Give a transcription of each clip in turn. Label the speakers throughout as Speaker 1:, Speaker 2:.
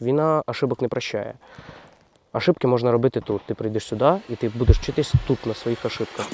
Speaker 1: Війна ошибок не прощає. Ошибки можна робити тут. Ти прийдеш сюди і ти будеш вчитись тут на своїх ошибках.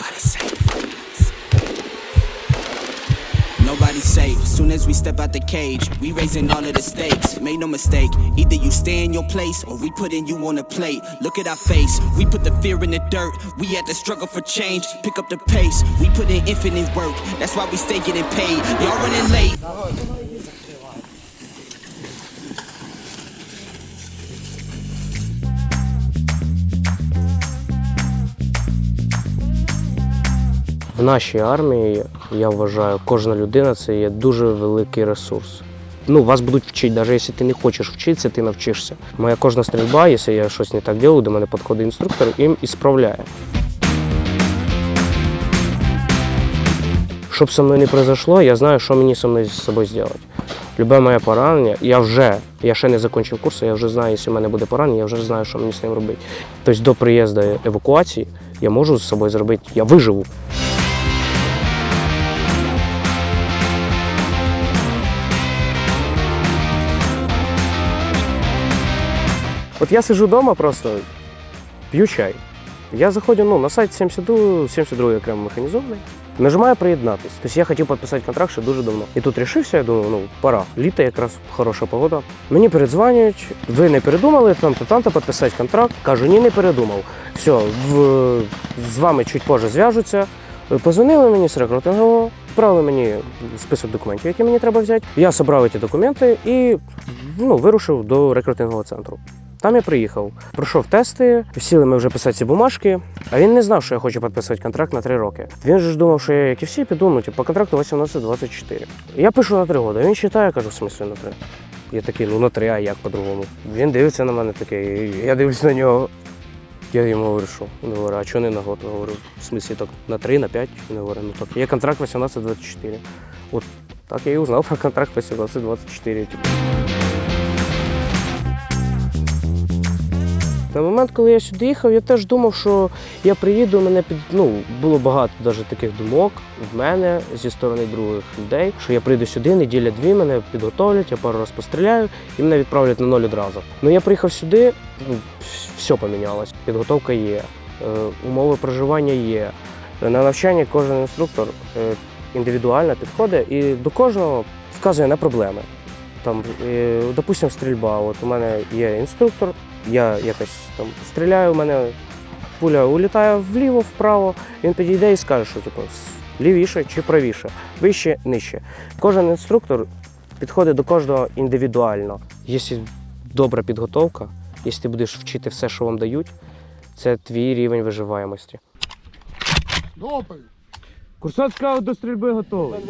Speaker 1: В нашій армії, я вважаю, кожна людина це є дуже великий ресурс. Ну, вас будуть вчити, навіть якщо ти не хочеш вчитися, ти навчишся. Моя кожна стрільба, якщо я щось не так роблю, до мене підходить інструктор і справляє. Щоб со мною не произошло, я знаю, що мені со мною з собою зробити. Любе моє поранення, я вже, я ще не закінчив курс, я вже знаю, якщо в мене буде поранення, я вже знаю, що мені з ним робити. Тобто до приїзду евакуації я можу з собою зробити, я виживу. От я сижу вдома просто, п'ю чай. Я заходжу ну, на сайт 72, 72 окремо механізований. Нажимаю приєднатись. Тобто я хотів підписати контракт ще дуже давно. І тут рішився, я думаю, ну пора. Літо якраз хороша погода. Мені передзвонюють, ви не передумали, там то там-то підписати контракт. Кажу, ні, не передумав. Все, в, з вами чуть позже зв'яжуться. Позвонили мені з рекрутингового, відправили мені список документів, які мені треба взяти. Я зібрав ці документи і ну, вирушив до рекрутингового центру. Там я приїхав, пройшов тести, сіли ми вже писати ці бумажки, а він не знав, що я хочу підписувати контракт на 3 роки. Він же ж думав, що я, як і всі, піду, ну, типу, по контракту 18-24. Я пишу на 3 роки, він читає, кажу, в смислі на 3. Я такий, ну на 3, а як по-другому. Він дивиться на мене такий, я дивлюсь на нього. Я йому говорю, що? Він говорить, а чого не на год? Говорю, в смислі так на 3, на 5? Він говорить, ну так, є контракт 18-24. От так я і узнав про контракт 18-24. На момент, коли я сюди їхав, я теж думав, що я приїду, мене під ну було багато навіть таких думок в мене зі сторони других людей, що я прийду сюди, неділя дві, мене підготовлять, я пару раз постріляю і мене відправлять на ноль одразу. Ну я приїхав сюди, ну, все помінялось. Підготовка є, е, умови проживання є. На навчання кожен інструктор е, індивідуально підходить і до кожного вказує на проблеми. Там, допустимо, стрільба. От у мене є інструктор, я якось там стріляю, у мене пуля улітає вліво, вправо, він підійде і скаже, що типу, лівіше чи правіше, вище, нижче. Кожен інструктор підходить до кожного індивідуально. Якщо добра підготовка, якщо ти будеш вчити все, що вам дають, це твій рівень виживаємості.
Speaker 2: Допай.
Speaker 1: Курсант скаут до стрільби готовий.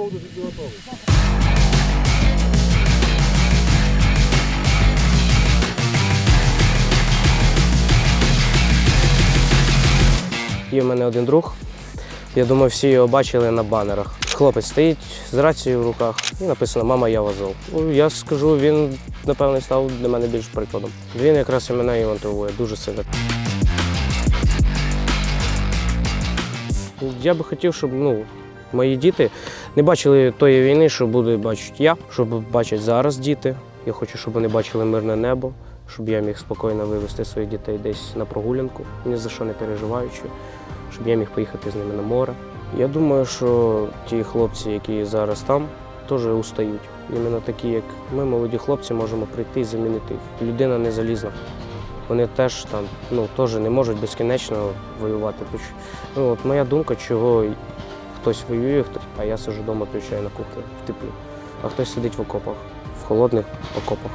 Speaker 1: Є в мене один друг. Я думаю, всі його бачили на банерах. Хлопець стоїть з рацією в руках і написано Мама, я вазов. Ну, Я скажу, він напевно став для мене більш прикладом. Він якраз і мене і мотивує дуже сильно. Я би хотів, щоб ну, мої діти не бачили тої війни, що буду бачити я, щоб бачать зараз діти. Я хочу, щоб вони бачили мирне небо, щоб я міг спокійно вивезти своїх дітей десь на прогулянку, ні за що не переживаючи, щоб я міг поїхати з ними на море. Я думаю, що ті хлопці, які зараз там, теж устають. Іменно такі, як ми, молоді хлопці, можемо прийти і замінити їх. Людина не залізна. Вони теж там ну, теж не можуть безкінечно воювати. Ну, от моя думка, чого хтось воює, а я сижу вдома, п'ю чай на кухні в теплі, а хтось сидить в окопах, в холодних окопах.